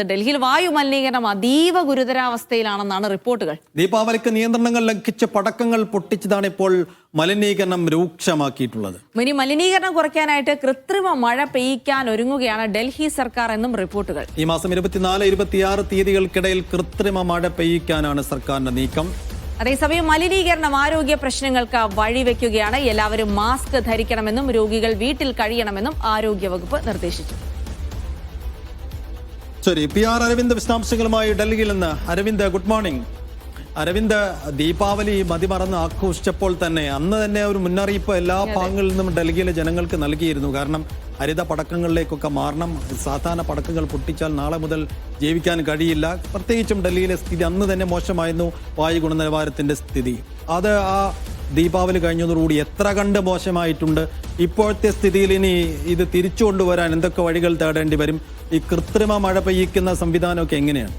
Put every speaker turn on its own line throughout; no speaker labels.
ഡൽഹിയിൽ വായു മലിനീകരണം അതീവ ഗുരുതരാവസ്ഥയിലാണെന്നാണ് റിപ്പോർട്ടുകൾ.
ദീപാവലിക്ക് നിയന്ത്രണങ്ങൾ ലംഘിച്ച് പടക്കങ്ങൾ പൊട്ടിച്ചതാണ് ഇപ്പോൾ മലിനീകരണം രൂക്ഷമാക്കിയിട്ടുള്ളത്.
ഇനി മലിനീകരണം കുറയ്ക്കാനായിട്ട് കൃത്രിമ മഴ പെയ്യിക്കാൻ ഒരുങ്ങുകയാണ് ഡൽഹി സർക്കാർ എന്നും റിപ്പോർട്ടുകൾ.
ഈ മാസം ഇരുപത്തിനാല് ഇരുപത്തിയാറ് തീയതികൾക്കിടയിൽ കൃത്രിമ മഴ പെയ്യിക്കാനാണ് സർക്കാരിന്റെ നീക്കം.
അതേസമയം മലിനീകരണം ആരോഗ്യ പ്രശ്നങ്ങൾക്ക് വഴിവെക്കുകയാണ്. എല്ലാവരും മാസ്ക് ധരിക്കണമെന്നും രോഗികൾ വീട്ടിൽ കഴിയണമെന്നും ആരോഗ്യവകുപ്പ് നിർദ്ദേശിച്ചു.
ശരി പി ആർ അരവിന്ദ് വിശദാംശങ്ങളുമായി ഡൽഹിയിൽ നിന്ന്. അരവിന്ദ് ഗുഡ് മോർണിംഗ് അരവിന്ദ് ദീപാവലി മതിമറന്ന് ആഘോഷിച്ചപ്പോൾ തന്നെ അന്ന് തന്നെ ഒരു മുന്നറിയിപ്പ് എല്ലാ ഭാഗങ്ങളിൽ നിന്നും ഡൽഹിയിലെ ജനങ്ങൾക്ക് നൽകിയിരുന്നു. കാരണം ഹരിത പടക്കങ്ങളിലേക്കൊക്കെ മാറണം സാധാരണ പടക്കങ്ങൾ പൊട്ടിച്ചാൽ നാളെ മുതൽ ജീവിക്കാൻ കഴിയില്ല. പ്രത്യേകിച്ചും ഡൽഹിയിലെ സ്ഥിതി അന്ന് തന്നെ മോശമായിരുന്നു. വായു ഗുണനിലവാരത്തിന്റെ സ്ഥിതി. അത് ആ ദീപാവലി കഴിഞ്ഞതോടുകൂടി എത്ര കണ്ട് മോശമായിട്ടുണ്ട്. ഇപ്പോഴത്തെ സ്ഥിതിയിൽ ഇനി ഇത് തിരിച്ചു കൊണ്ടുവരാൻ എന്തൊക്കെ വഴികൾ തേടേണ്ടി വരും? ഈ കൃത്രിമ മഴ പെയ്യിക്കുന്ന സംവിധാനമൊക്കെ എങ്ങനെയാണ്?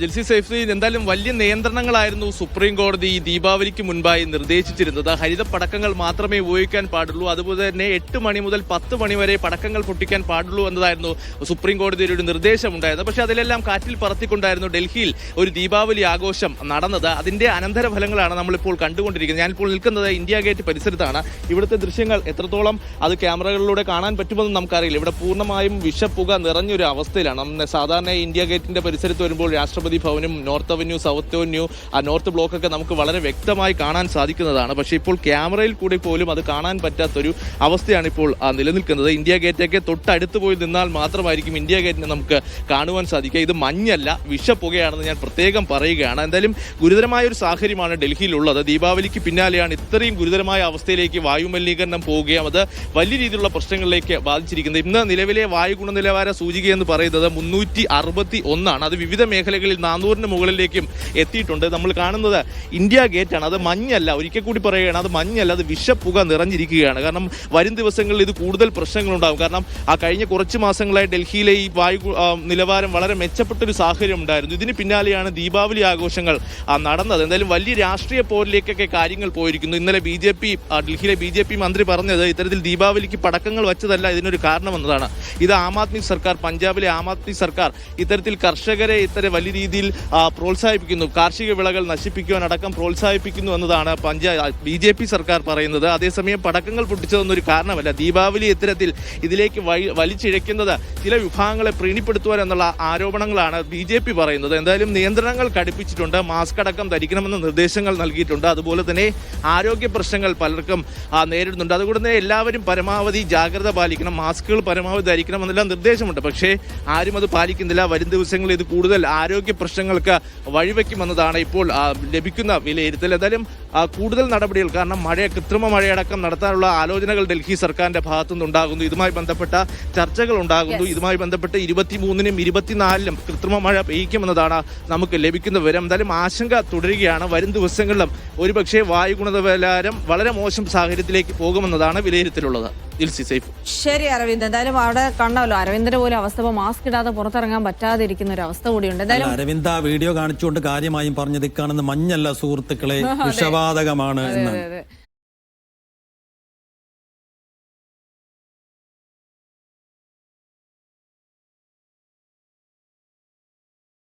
ജിൽസി സൈഫുദ്ദീൻ എന്തായാലും വലിയ നിയന്ത്രണങ്ങളായിരുന്നു സുപ്രീം കോടതി ഈ ദീപാവലിക്ക് മുൻപായി നിർദ്ദേശിച്ചിരുന്നത്. ഹരിത പടക്കങ്ങൾ മാത്രമേ ഉപയോഗിക്കാൻ പാടുള്ളൂ. അതുപോലെ തന്നെ എട്ട് മണി മുതൽ പത്ത് മണി വരെ പടക്കങ്ങൾ പൊട്ടിക്കാൻ പാടുള്ളൂ എന്നതായിരുന്നു സുപ്രീം കോടതിയുടെ ഒരു നിർദ്ദേശമുണ്ടായിരുന്നത്. പക്ഷേ അതിലെല്ലാം കാറ്റിൽ പറത്തിക്കൊണ്ടായിരുന്നു ഡൽഹിയിൽ ഒരു ദീപാവലി ആഘോഷം നടന്നത്. അതിന്റെ അനന്തരഫലങ്ങളാണ് നമ്മളിപ്പോൾ കണ്ടുകൊണ്ടിരിക്കുന്നത്. ഞാനിപ്പോൾ നിൽക്കുന്നത് ഇന്ത്യ ഗേറ്റ് പരിസരത്താണ്. ഇവിടുത്തെ ദൃശ്യങ്ങൾ എത്രത്തോളം അത് ക്യാമറകളിലൂടെ കാണാൻ പറ്റുമെന്ന് നമുക്കറിയില്ല. ഇവിടെ പൂർണമായും വിഷപ്പുക നിറഞ്ഞൊരു അവസ്ഥയിലാണ്. സാധാരണ ഇന്ത്യ ഗേറ്റിന്റെ പരിസരത്ത് വരുമ്പോൾ രാഷ്ട്രപതി ഭവനും നോർത്ത് അവന്യൂ സൗത്ത് അവന്യൂ ആ നോർത്ത് ബ്ലോക്കൊക്കെ നമുക്ക് വളരെ വ്യക്തമായി കാണാൻ സാധിക്കുന്നതാണ്. പക്ഷേ ഇപ്പോൾ ക്യാമറയിൽ കൂടി പോലും അത് കാണാൻ പറ്റാത്തൊരു അവസ്ഥയാണ് ഇപ്പോൾ നിലനിൽക്കുന്നത്. ഇന്ത്യ ഗേറ്റൊക്കെ തൊട്ടടുത്ത് പോയി നിന്നാൽ മാത്രമായിരിക്കും ഇന്ത്യ ഗേറ്റിനെ നമുക്ക് കാണുവാൻ സാധിക്കുക. ഇത് മഞ്ഞല്ല വിഷപ്പുകയാണെന്ന് ഞാൻ പ്രത്യേകം പറയുകയാണ്. എന്തായാലും ഗുരുതരമായ ഒരു സാഹചര്യമാണ് ഡൽഹിയിലുള്ളത്. ദീപാവലിക്ക് പിന്നാലെയാണ് ഇത്രയും ഗുരുതരമായ അവസ്ഥയിലേക്ക് വായു മലിനീകരണം പോവുകയും അത് വലിയ രീതിയിലുള്ള പ്രശ്നങ്ങളിലേക്ക് ബാധിച്ചിരിക്കുന്നത്. ഇന്ന് നിലവിലെ വായു ഗുണനിലവാര സൂചിക എന്ന് പറയുന്നത് മുന്നൂറ്റി അറുപത്തി ഒന്നാണ്. അത് വിവിധ മേഖലകളിൽ നാനൂറിന് മുകളിലേക്കും എത്തിയിട്ടുണ്ട്. നമ്മൾ കാണുന്നത് ഇന്ത്യ ഗേറ്റ് ആണ് അത് മഞ്ഞല്ല. ഒരിക്കൽ കൂടി പറയുകയാണ് അത് മഞ്ഞല്ല അത് വിഷപ്പുക നിറഞ്ഞിരിക്കുകയാണ്. കാരണം വരും ദിവസങ്ങളിൽ ഇത് കൂടുതൽ പ്രശ്നങ്ങളുണ്ടാകും. കാരണം ആ കഴിഞ്ഞ കുറച്ച് മാസങ്ങളായി ഡൽഹിയിലെ ഈ വായു നിലവാരം വളരെ മെച്ചപ്പെട്ടൊരു സാഹചര്യം ഉണ്ടായിരുന്നു. ഇതിന് പിന്നാലെയാണ് ദീപാവലി ആഘോഷങ്ങൾ നടന്നത്. എന്തായാലും വലിയ രാഷ്ട്രീയ പോരിലേക്കൊക്കെ കാര്യങ്ങൾ പോയിരിക്കുന്നു. ഇന്നലെ ബി ജെ പി ഡൽഹിയിലെ ബി ജെ പി മന്ത്രി പറഞ്ഞത് ഇത്തരത്തിൽ ദീപാവലിക്ക് പടക്കങ്ങൾ വച്ചതല്ല ഇതിനൊരു കാരണമെന്നതാണ്. ഇത് ആം ആദ്മി സർക്കാർ പഞ്ചാബിലെ ആം ആദ്മി സർക്കാർ ഇത്തരത്തിൽ കർഷകരെ ഇത്തരം വലിയ രീതിയിൽ പ്രോത്സാഹിപ്പിക്കുന്നു. കാർഷിക വിളകൾ നശിപ്പിക്കുവാനടക്കം പ്രോത്സാഹിപ്പിക്കുന്നു എന്നതാണ് പഞ്ചായത്ത് ബി ജെ പി സർക്കാർ പറയുന്നത്. അതേസമയം പടക്കങ്ങൾ പൊട്ടിച്ചതൊന്നൊരു കാരണമല്ല. ദീപാവലി ഇത്തരത്തിൽ ഇതിലേക്ക് വലിച്ചിഴയ്ക്കുന്നത് ചില വിഭാഗങ്ങളെ പ്രീണിപ്പെടുത്തുവാൻ എന്നുള്ള ആരോപണങ്ങളാണ് ബി ജെ പി പറയുന്നത്. എന്തായാലും നിയന്ത്രണങ്ങൾ കടുപ്പിച്ചിട്ടുണ്ട് മാസ്ക് അടക്കം ധരിക്കണമെന്ന നിർദ്ദേശങ്ങൾ നൽകിയിട്ടുണ്ട്. അതുപോലെ തന്നെ ആരോഗ്യ പ്രശ്നങ്ങൾ പലർക്കും നേരിടുന്നുണ്ട്. അതുകൊണ്ട് തന്നെ എല്ലാവരും പരമാവധി ജാഗ്രത പാലിക്കണം. മാസ്കുകൾ പരമാവധി ധരിക്കണം എന്നെല്ലാം നിർദ്ദേശമുണ്ട്. പക്ഷേ ആരും അത് പാലിക്കുന്നില്ല. വരും ദിവസങ്ങളിൽ ഇത് കൂടുതൽ ആരോഗ്യ പ്രശ്നങ്ങൾക്ക് വഴിവെക്കുമെന്നതാണ് ഇപ്പോൾ ലഭിക്കുന്ന വിലയിരുത്തൽ. എന്തായാലും കൂടുതൽ നടപടികൾ. കാരണം മഴ കൃത്രിമ മഴയടക്കം നടത്താനുള്ള ആലോചനകൾ ഡൽഹി സർക്കാരിന്റെ ഭാഗത്തുനിന്ന് ഉണ്ടാകുന്നു. ഇതുമായി ബന്ധപ്പെട്ട ചർച്ചകൾ ഉണ്ടാകുന്നു. ഇതുമായി ബന്ധപ്പെട്ട് ഇരുപത്തിമൂന്നിനും ഇരുപത്തിനാലിനും കൃത്രിമ മഴ പെയ്യിക്കുമെന്നതാണ് നമുക്ക് ലഭിക്കുന്ന വിവരം. എന്തായാലും ആശങ്ക തുടരുകയാണ്. വരും ദിവസങ്ങളിലും ഒരുപക്ഷെ വായു ഗുണനിലവാരം വളരെ മോശം സാഹചര്യത്തിലേക്ക് പോകുമെന്നതാണ് വിലയിരുത്തലുള്ളത്. സേഫ്
ശരി അരവിന്ദ്. എന്തായാലും അവിടെ കണ്ടല്ലോ അരവിന്ദിന്റെ പോലും അവസ്ഥ ഇപ്പൊ മാസ്ക് ഇടാതെ പുറത്തിറങ്ങാൻ പറ്റാതിരിക്കുന്ന ഒരു അവസ്ഥ കൂടിയുണ്ട്. എന്തായാലും
അരവിന്ദ് ആ വീഡിയോ കാണിച്ചുകൊണ്ട് കാര്യമായും പറഞ്ഞത് കാണുന്ന മഞ്ഞല്ല സുഹൃത്തുക്കളെ. എന്നാണ്
അതെ, അതെ.